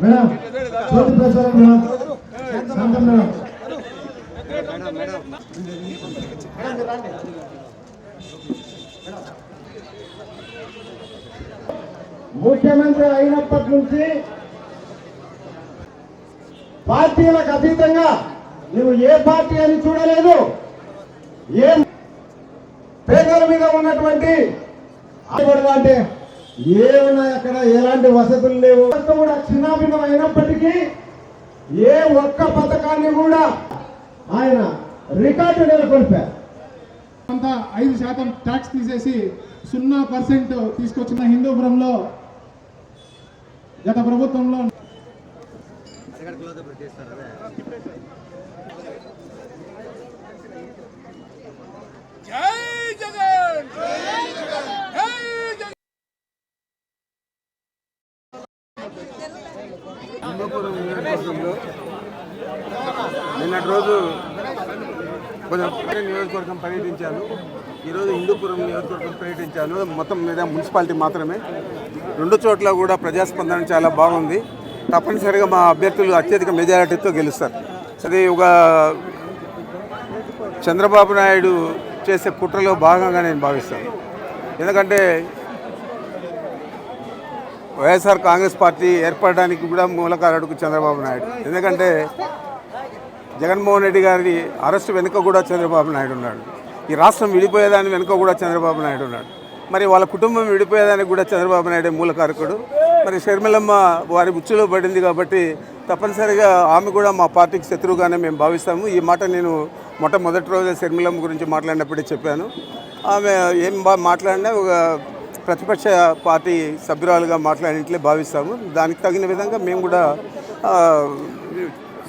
Madam Jyothi madam శాంతం madam. ముఖ్యమంత్రి అయినప్పటి నుంచి పార్టీలకు అతీతంగా నువ్వు ఏ పార్టీ అని చూడలేదు. ఏం పేదల మీద ఉన్నటువంటి ఆడబడులు అంటే ఏమున్నాయి అక్కడ? ఎలాంటి వసతులు లేవు? కూడా చిన్నాభిన్నం అయినప్పటికీ ఏ ఒక్క పథకాన్ని కూడా ఆయన రికార్డు నెలకొల్పారు. అంతా ఐదు శాతం ట్యాక్స్ తీసేసి సున్నా పర్సెంట్ తీసుకొచ్చిన హిందూపురంలో గత ప్రభుత్వంలో జై నియోజకవర్గంలో నిన్నటి రోజు కొంచెం నియోజకవర్గం పర్యటించాను. ఈరోజు హిందూపురం నియోజకవర్గం పర్యటించాను. మొత్తం మీద మున్సిపాలిటీ మాత్రమే. రెండు చోట్ల కూడా ప్రజాస్పందన చాలా బాగుంది. తప్పనిసరిగా మా అభ్యర్థులు అత్యధిక మెజారిటీతో గెలుస్తారు. అది ఒక చంద్రబాబు నాయుడు చేసే కుట్రలో భాగంగా నేను భావిస్తాను. ఎందుకంటే వైఎస్ఆర్ కాంగ్రెస్ పార్టీ ఏర్పడడానికి కూడా మూలకారుడు చంద్రబాబు నాయుడు. ఎందుకంటే జగన్మోహన్ రెడ్డి గారి అరెస్ట్ వెనుక కూడా చంద్రబాబు నాయుడు ఉన్నాడు. ఈ రాష్ట్రం విడిపోయేదాని వెనుక కూడా చంద్రబాబు నాయుడు ఉన్నాడు. మరి వాళ్ళ కుటుంబం విడిపోయేదానికి కూడా చంద్రబాబు నాయుడే మూలకారకుడు. మరి షర్మిలమ్మ వారి ఉచ్చులో పడింది కాబట్టి తప్పనిసరిగా ఆమె కూడా మా పార్టీకి శత్రువుగానే మేము భావిస్తాము. ఈ మాట నేను మొట్టమొదటి రోజే షర్మిలమ్మ గురించి మాట్లాడినప్పుడే చెప్పాను. ఆమె ఏం బా మాట్లాడినా ఒక ప్రతిపక్ష పార్టీ సభ్యురాలుగా మాట్లాడినట్లే భావిస్తాము. దానికి తగిన విధంగా మేము కూడా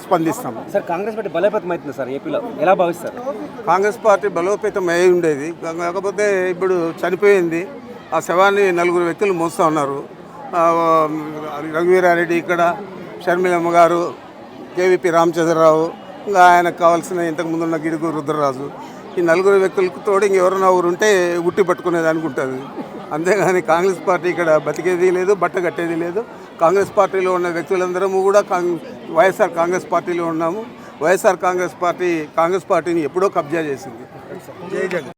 స్పందిస్తాము. సార్ కాంగ్రెస్ పార్టీ బలోపేతం అవుతుంది సార్? ఏపీలో ఎలా భావిస్తారు? కాంగ్రెస్ పార్టీ బలోపేతం అయి ఉండేది. కాకపోతే ఇప్పుడు చనిపోయింది. ఆ శవాన్ని నలుగురు వ్యక్తులు మోస్తూ ఉన్నారు. రఘువీరారెడ్డి ఇక్కడ షర్మిలమ్మ గారు కేవీపీ రామచంద్రరావు ఇంకా ఆయనకు కావాల్సిన ఇంతకుముందు ఉన్న గిడుగు రుద్రరాజు ఈ నలుగురు వ్యక్తులకు తోడు ఇంకెవరైనా ఊరు ఉంటే ఉట్టి పట్టుకునేది అనుకుంటుంది. అంతేగాని కాంగ్రెస్ పార్టీ ఇక్కడ బతికేది లేదు బట్ట కట్టేది లేదు. కాంగ్రెస్ పార్టీలో ఉన్న వ్యక్తులందరము కూడా వైఎస్ఆర్ కాంగ్రెస్ పార్టీలో ఉన్నాము. వైఎస్ఆర్ కాంగ్రెస్ పార్టీ కాంగ్రెస్ పార్టీని ఎప్పుడో కబ్జా చేసింది. జై జగన్.